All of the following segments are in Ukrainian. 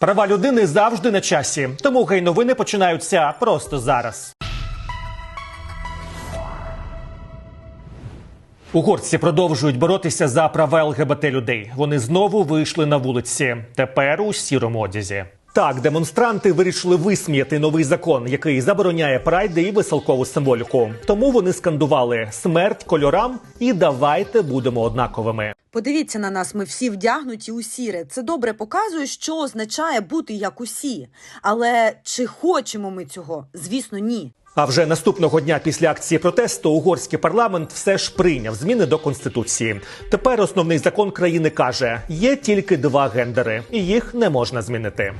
Права людини завжди на часі, тому гей новини починаються просто зараз. Угорці продовжують боротися за права ЛГБТ людей. Вони знову вийшли на вулиці. Тепер у сірому одязі. Так, демонстранти вирішили висміяти новий закон, який забороняє прайди і веселкову символіку. Тому вони скандували смерть кольорам і давайте будемо однаковими. Подивіться на нас, ми всі вдягнуті у сіре. Це добре показує, що означає бути як усі. Але чи хочемо ми цього? Звісно, ні. А вже наступного дня після акції протесту угорський парламент все ж прийняв зміни до конституції. Тепер основний закон країни каже: є тільки два гендери, і їх не можна змінити.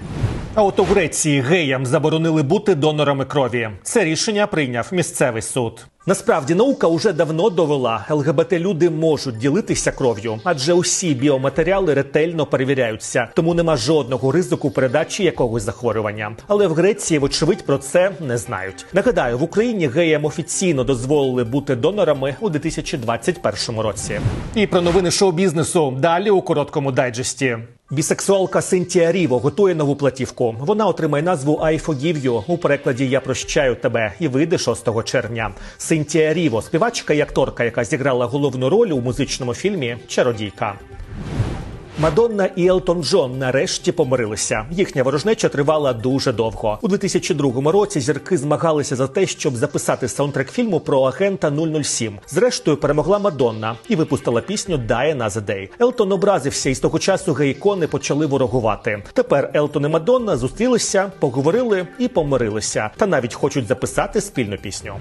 А от у Греції геям заборонили бути донорами крові. Це рішення прийняв місцевий суд. Насправді наука уже давно довела, ЛГБТ люди можуть ділитися кров'ю, адже усі біоматеріали ретельно перевіряються, тому нема жодного ризику передачі якогось захворювання. Але в Греції, вочевидь, про це не знають. Нагадаю, в Україні геям офіційно дозволили бути донорами у 2021 році. І про новини шоу-бізнесу далі у короткому дайджесті. Бісексуалка Синтія Ріво готує нову платівку. Вона отримає назву «I forgive you» у перекладі Я прощаю тебе і вийде 6 червня. Синтія Ріво, співачка і акторка, яка зіграла головну роль у музичному фільмі Чародійка. Мадонна і Елтон Джон нарешті помирилися. Їхня ворожнеча тривала дуже довго. У 2002 році зірки змагалися за те, щоб записати саундтрек фільму про агента 007. Зрештою перемогла Мадонна і випустила пісню «Die Another Day». Елтон образився, і з того часу гей-ікони почали ворогувати. Тепер Елтон і Мадонна зустрілися, поговорили і помирилися, та навіть хочуть записати спільну пісню.